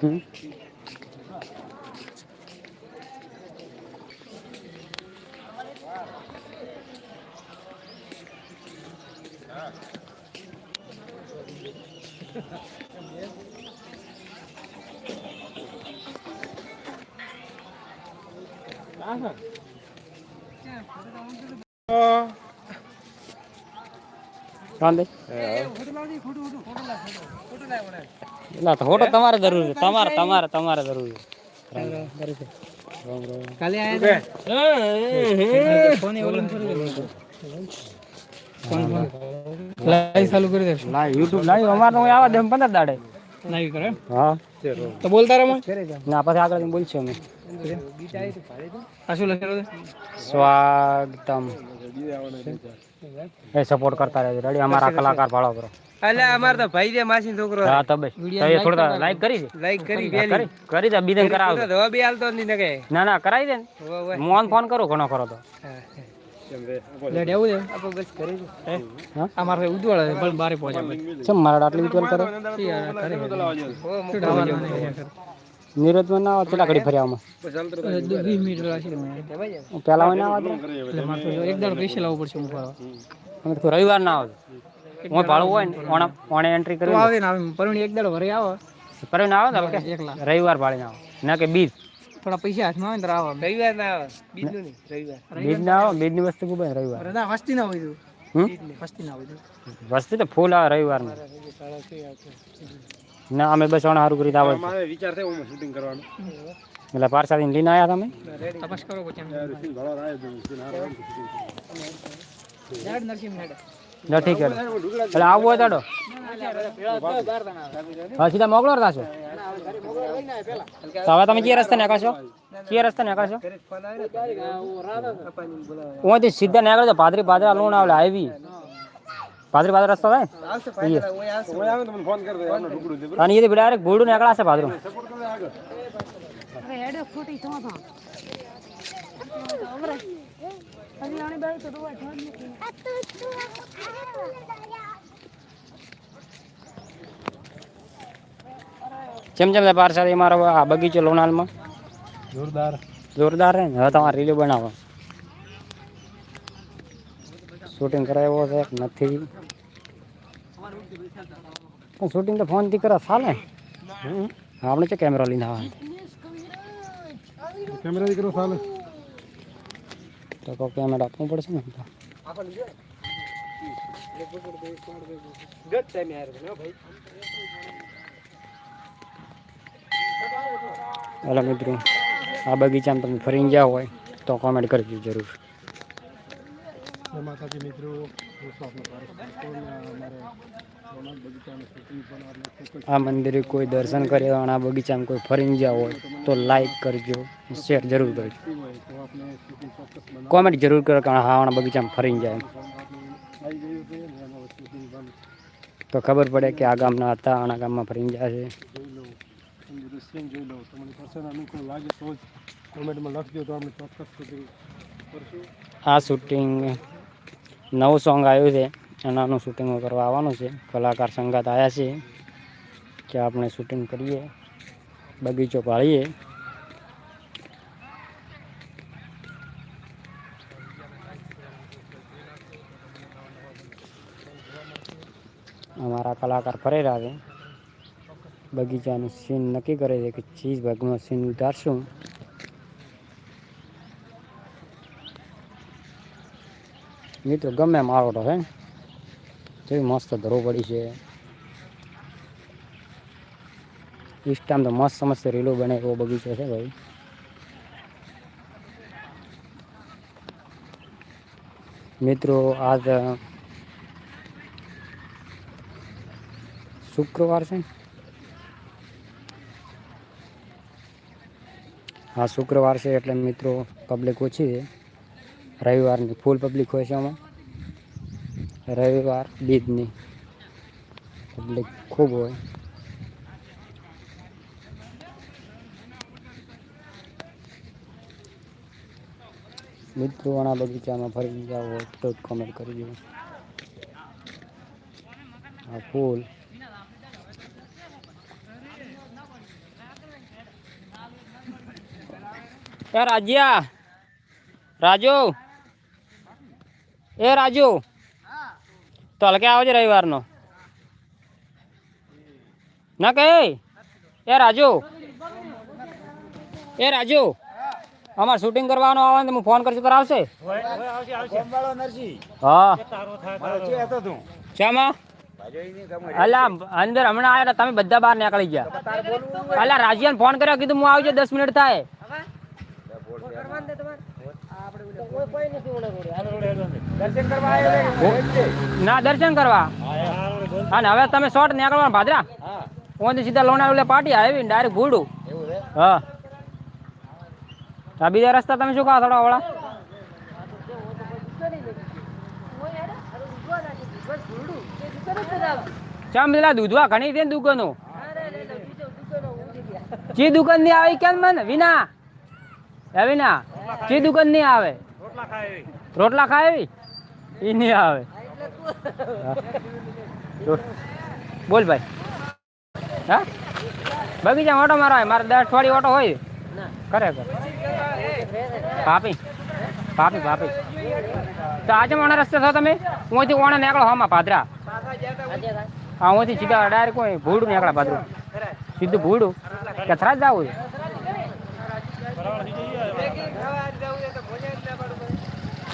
Hmm? Con đi. Ờ. Photo lao đi, photo, photo, photo lại, photo, photo lại một. તો photo તમારે જરૂર છે. તમારે તમારે તમારે જરૂર છે. રામ રામ. કાલે આયા ફોન લાઈવ ચાલુ કરી દેશું લાઈવ યુટ્યુબ લાઈવ. અમારે તો આવા દે પંદર દાડે. લાઈવ કરે હા. તો બોલતા રહો ના પછી આગળ બોલશું અમે. આ શું લખેલું છે? સ્વાગતમ. એ સપોર્ટ કરતા રહેજો. રેડી અમારા કલાકાર ભાળો કરો. એટલે અમાર તો ભાઈ દે માસી છોકરો. હા તો બસ. તો એ થોડા લાઈક કરી દે. લાઈક કરી દે કરી દે બીજે કરાવ તો હવે બી હાલતો નહીં નકે ના ના કરાઈ દે ને. ઓન ફોન કરો ઘણો ખરો તો. લેટ એવું છે આપો બસ કરી હા? આ મારે ઉજવળ પણ બારે પહોંચે છે મારા આટલી ઉદવાળ કરે? યાર કરે. શું ડાવાનું નીરજમાં ના આવે પેલા ઘડી ફર્યા આમાં વીસ મિનિટ પેલા ના આવે એક દાડો પૈસા લાવવું પડશે હું ફરવા અમે તો રવિવાર ના આવે હું ભાડું હોય ને ઓણા ઓણે એન્ટ્રી કરી આવે ને આવે પરણી એક દાડો ભરે આવે. પર આવે ને એકલા. રવિવાર ભાડે ના આવે. ના કે બીજ. થોડા પૈસા હાથમાં આવે ને રવિવાર ના આવે. બીજનું રવિવાર. બીજ ના આવે બીજની વસ્તુ ખૂબ રવિવાર. ના વસ્તી ના હોય વસ્તી ના હોય વસ્તી તો ફૂલ આવે રવિવાર ના અમે બસ ઓણ સારું કરી આવે અમારે વિચાર થયો ઓમ શૂટિંગ કરવાનું. એટલે પારસાથી લઈને આવ્યા તમે? તપાસ કરો પછી ઘણો રાય દઉં છું ઝાડ નરસિંહ હેડ ના ઠીક છે. એટલે આવવું હોય તાડો હા સીધા હવે તમે કયા રસ્તા રસ્તા નીકળશો ઓથી સીધા નીકળો તો પાદરી પાદરા લોણ આવે આવી. પાદરી પાદરા રસ્તો થાય? આવે તમને ફોન કરી દે એમનો ઢુકડું છે અને એ ડાયરેક્ટ ગોળું નીકળાશે પાદરું. ચેમ ચેમ પારસાથી મારો આ બગીચો લોનાલમાં. જોરદાર. જોરદાર હે હવે તમારે રીલો બનાવો શૂટિંગ કરાવ્યો છે નથી. પણ શૂટિંગ તો ફોનથી કરા ચાલે. હમ. આપણે છે કેમેરા લઈને આવવાનું કેમેરા કરો ચાલે. તો કેમેરા આપવું પડશે ને? તો ગટ ટાઈમ ભાઈ. એટલે મિત્રો આ બગીચામાં તમે ફરીને ગયા હોય તો કોમેન્ટ કરજો જરૂર માતાજી મિત્રો દોસ્તો આપનો અમારે સોનાલ બગીચાનું શૂટિંગ પણ આપણે મિત્રો આ મંદિરે કોઈ દર્શન કરે અને આ બગીચામાં કોઈ ફરીને ગયા હોય તો લાઈક કરજો શેર જરૂર કરજો. કોમેન્ટ જરૂર કરો કે હા આણા બગીચામાં ફરીને જાય તો ખબર પડે કે આ ગામના હતા આના ગામમાં ફરીને જાય છે. આ શૂટિંગ નવું સોંગ આવ્યું છે. એનાનું શૂટિંગ કરવા આવવાનું છે. કલાકાર સંગાત આવ્યા છે કે આપણે શૂટિંગ કરીએ, બગીચો પાળીએ. અમારા કલાકાર ફરે આવે બગીચાનું સીન નક્કી કરે છે કે ચીજ ભાગમાં સીન ઉતારશું. મિત્રો, ગમે મારો તો હે? જેવી મસ્ત ધરો પડી છે. ઇન્સ્ટામાં તો મસ્ત મસ્ત રીલો બને એવો બગીચો છે ભાઈ. મિત્રો, આજ શુક્રવાર છે? હા, શુક્રવાર છે એટલે મિત્રો પબ્લિક ઓછી છે. રવિવારની ફૂલ પબ્લિક હોય છે આમાં. રવિવાર, બીજની પબ્લિક ખૂબ હોય. મિત્રો બગીચામાં ફરી જાઓ હોય તો જ કોમેન્ટ કરી દો આ ફૂલ રાજ્યા, રાજુ. એ રાજુ. તો હલકે આવજે રવિવારનો? ના કહે એ રાજુ. એ રાજુ. અમારે શૂટિંગ કરવાનો આવે ને હું ફોન કરશું તો આવશે? હા. અલા અંદર હમણાં આવ્યા તમે બધા બહાર નીકળી ગયા. અલા, રાજ્યાને ફોન કર્યો, કીધું હું આવજો દસ મિનિટ થાય. ના, દર્શન કરવા. અને હવે તમે શોર્ટ નીકળવા ભાદરા? ઓથી સીધા લોના ઓલે પાટી આવી ડાયરેક્ટ ભૂડું હા. આ બીજા રસ્તા તમે શું કહો થોડા વાળા ચમ પેલા દૂધવા ઘણી છે ને દુકાનો? જે દુકાનની આવે કેમ મને? વિના. હે વિના? જે દુકાનની આવે? રોટલા ખાય એ નહીં આવે. બોલ ભાઈ. હા? બગીચા ઓટો મારો મારે દસ અઠવાડિયે ઓટો હોય. ખરેખર પાપી પાપી પાપી તો આજે મને રસ્તે છો તમે? હું ઓણે નીકળો હમાં પાદરા હા હું સીધા ડાયરેક્ટ ભૂડું નીકળે પાદરું સીધું ભૂડું. કે જ જવું છે?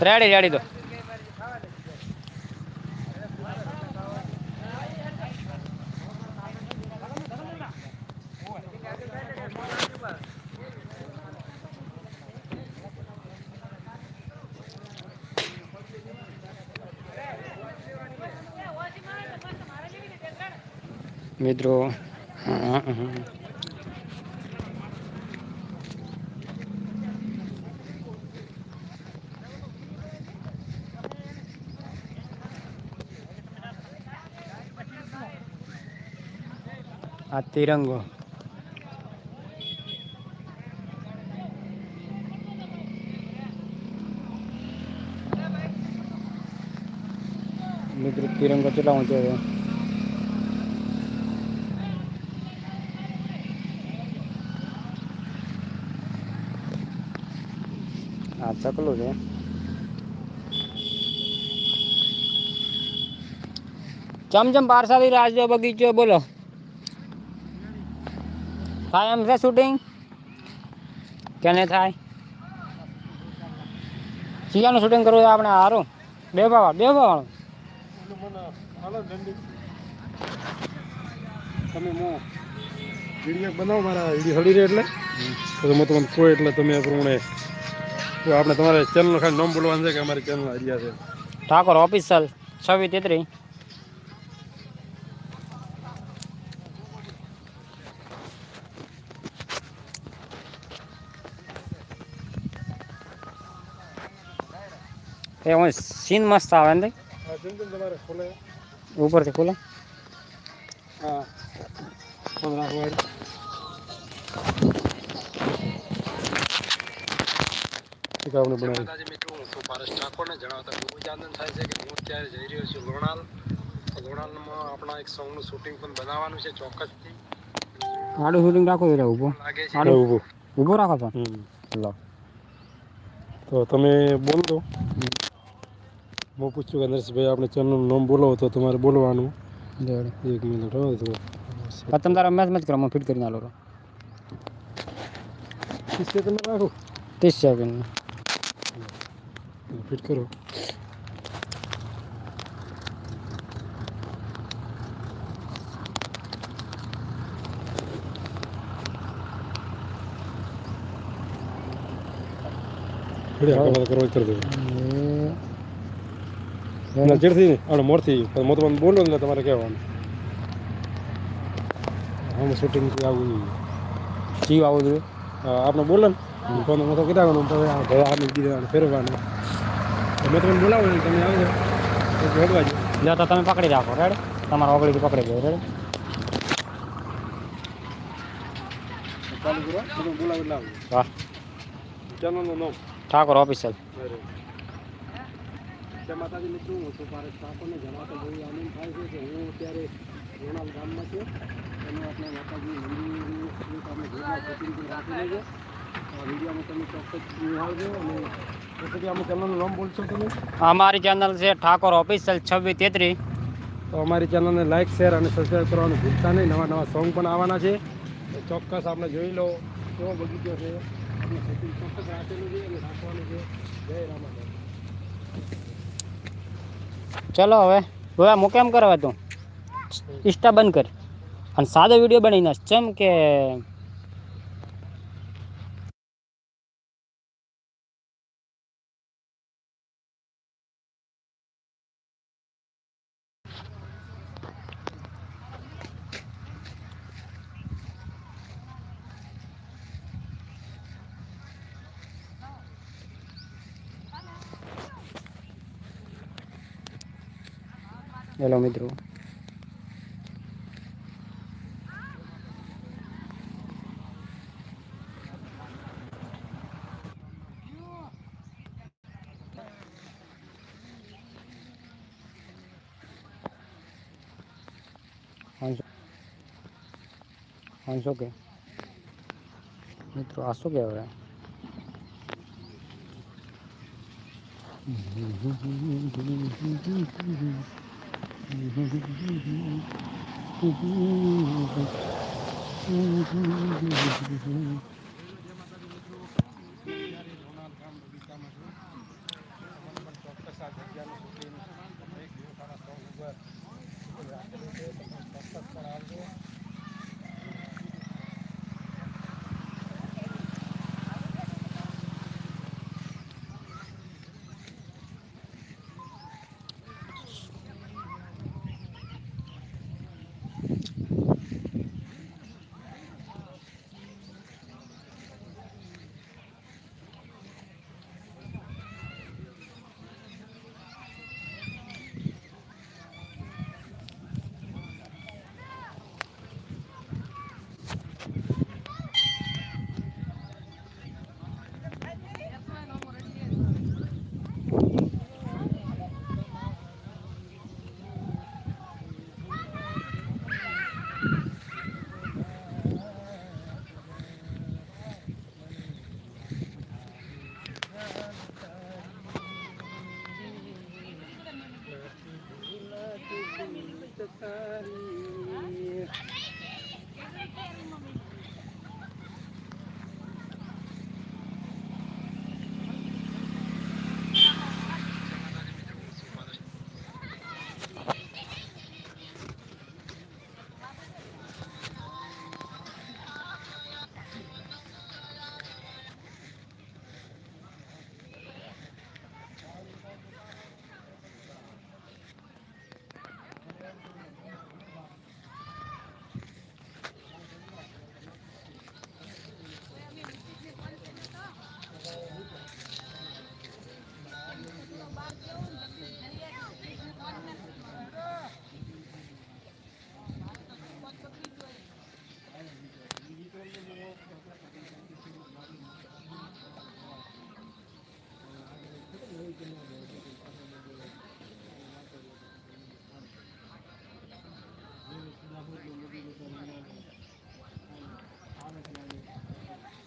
રેડી રેડી તો મિત્રો હા, હા. આ તિરંગો. મિત્રો, તિરંગો કેટલા ઊંચો છે? આ ચકલું છે. ચમચમ પારસાદી રાજ્ય બગીચો બોલો. થાય એમ છે શૂટિંગ કે નહીં થાય? શિયાળનું શૂટિંગ કરવું આપણે સારું બે ભાવા બે ભાવાનું. તમે વીડિયો બનાવો મારા વીડિયો હળી રહે એટલે. તો હું તમને કહું એટલે તમે પ્રમાણે તો આપણે તમારે ચેનલ ખાલી નામ બોલવાનું છે કે અમારી ચેનલ આઈડિયા છે. ઠાકોર ઓફિસલ છવ્વીસ તેત્રીસ. એ હું સીન મસ્ત આવે ને ઉપરથી ખુલે. હા. આપણે બનાવી. મિત્રો હું પારસ ઠાકોરને જણાવતા એવું જ આનંદ થાય છે કે હું અત્યારે જઈ રહ્યો છું લોણાલ. તો લોણાલમાં આપણા એક સોંગનું શૂટિંગ પણ બનાવવાનું છે ચોક્કસથી. આડું શૂટિંગ રાખો એટલે ઊભો આડું. ઊભું ઊભો રાખો તો લો. તો તમે બોલ દો હું પૂછ્યું કે નરેશભાઈ આપણે ચેનલનું નામ બોલો તો તમારે બોલવાનું. એક મિનિટ હવે તો. તમે તારા મેચ મેચ કરો હું ફિટ કરીને આલો ત્રીસ સેકન્ડ રાખો. ત્રીસ સેકન્ડ. ફિટ કરો. કરો કરી દેવું ના અને ને આપણે મોરથી તમને બોલો ને તમારે કહેવાનું. આમ શૂટિંગ આવું જીવ આવું જોઈએ. આપણે બોલો ને. ફોન હું તો કીધા તો ભરવાનું કીધા ફેરવાનું તો મેં તમને બોલાવો ને તમે આવજો. હેડવા જો તો તમે પકડી રાખો રેડ? તમારા ઓગળીથી પકડી દો રેડ? ચાલુ કરો. બોલાવી લાવો. વાહ. ચેનલનું નામ. ઠાકોર ઓફિસિયલ જય માતાજી મિત્રો હું છું પારેશ ઠાકોરને જણાવતો બહુ આનંદ થાય છે કે હું અત્યારે રોણાલ ગામમાં છું. અને આપણે માતાજી મંદિરની પણ રાખેલું છે. વિડીયોમાં તમે ચોક્કસ નિહાળજો અને નામ બોલશો તમે? અમારી ચેનલ છે ઠાકોર ઓફિસિયલ છવ્વીસ તેત્રીસ તો અમારી ચેનલને લાઇક શેર અને સબસ્ક્રાઈબ કરવાનું ભૂલતા નહીં. નવા નવા સોંગ પણ આવવાના છે. ચોક્કસ આપણે જોઈ લો કેવો બગીચો છે. ચોક્કસ રાખેલું છે અને રાખવાનું છે. જય રામાધન ચલો હવે હવે હું કેમ કરવા તું? ઇન્સ્ટા બંધ કર. અને સાદો વીડિયો બનાવી નાખ કેમ કે હેલો મિત્રો. પાંચસો કે? મિત્રો આ શું કહેવાય? Mm-hmm.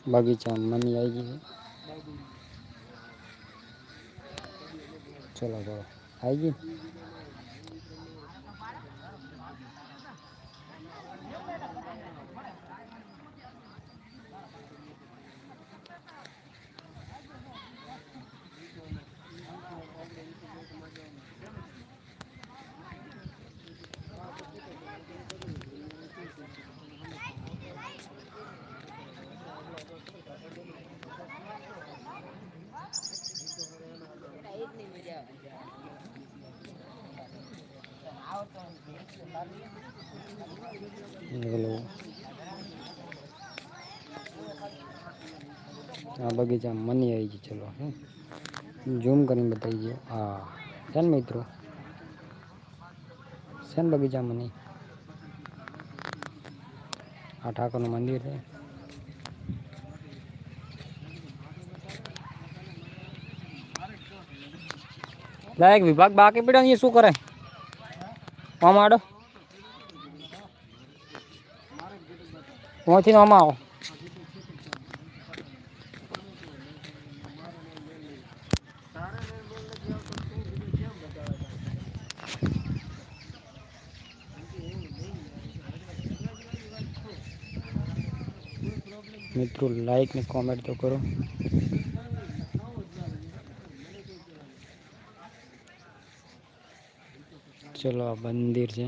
બગીચા મની આવી ગઈ ચલો ચલો. આવી ગઈ આ બગીચા મની આવી ગઈ ચલો હે ઝૂમ કરીને બતાવી દો હા છે ને મિત્રો છે ને બગીચા મની આ ઠાકોરનું મંદિર છે લાયક વિભાગ બાકી પડ્યો અહીંયા શું કરે મામા આડો મોથી મામા આવો મિત્રો લાઈક ને કોમેન્ટ તો કરો. ચલો આ મંદિર છે.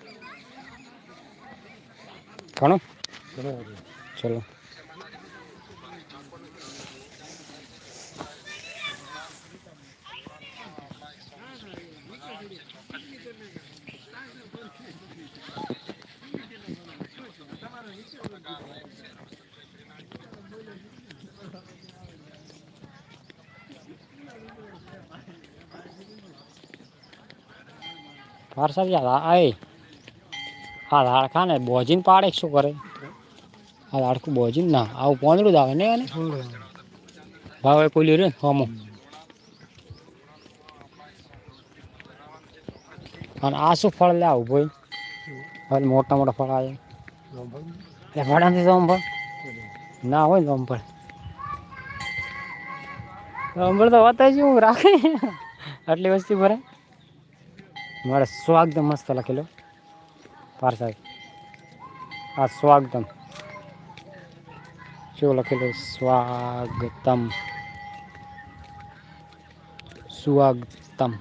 ઘણું ચલો પાર્સલ યાદ આય આ લાડકા ને બોજીને પાડે શું કરે? આ લાડકું બોજીને? ના, આવું પોંદડું જ આવે ને એને? ભાવે કોઈ રે, હમો. અને આ શું ફળ લે આવું ભાઈ? હવે મોટા મોટા ફળ આવે. એટલે ફળાથી અંબળ ના હોય ને અંબળ અંબળ તો હોતા જ હું રાખે. આટલી વસ્તી ભરાય. મારે સ્વાગત મસ્ત લખેલો. પાર્સલ. આ સ્વાગતમ. શું લખેલું? સ્વાગતમ. સ્વાગતમ.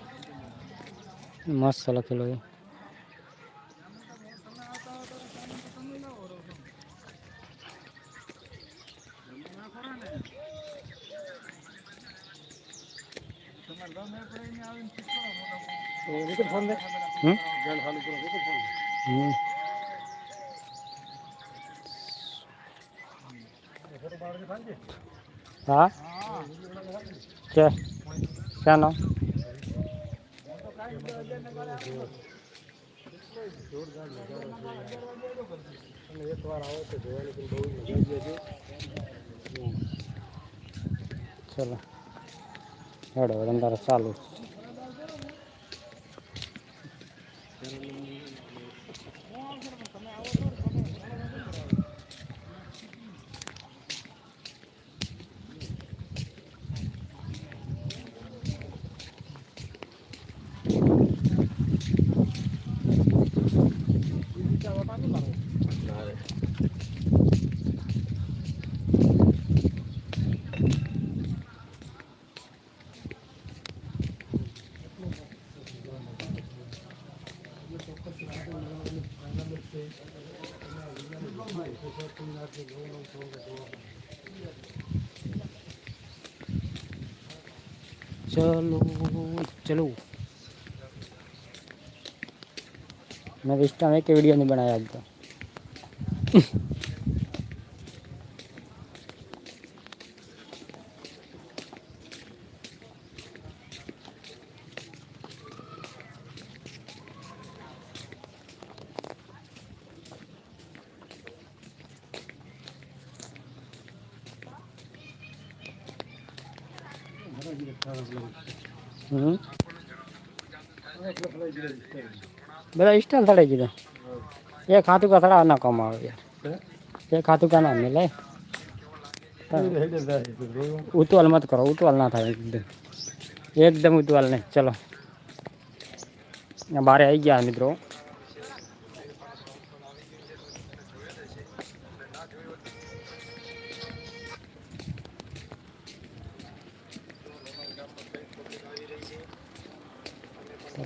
મસ્ત લખેલું છે હમ હમ? હા? કે? શાનો? ચલો. હેડો અંદર ચાલુ ચલો ચલો. મેં વિસ્ટા એક વીડિયો નહીં બનાવ્યા તો. બધા ઇસ્ટાલ થડે કીધું એ ખાતું કા થડા ના કામ આવે યાર એ ખાતું કા ના મિલે ઉતવાલ મત કરો ઉતવાલ ના થાય એકદમ એકદમ ઉતવાલ નહીં ચલો બારે આવી ગયા મિત્રો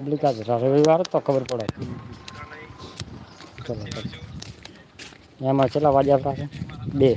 પબ્લિક આજ રવિવાર તો ખબર પડે. ચલો. એમાં કેટલા વાગ્યા પાસે? બે.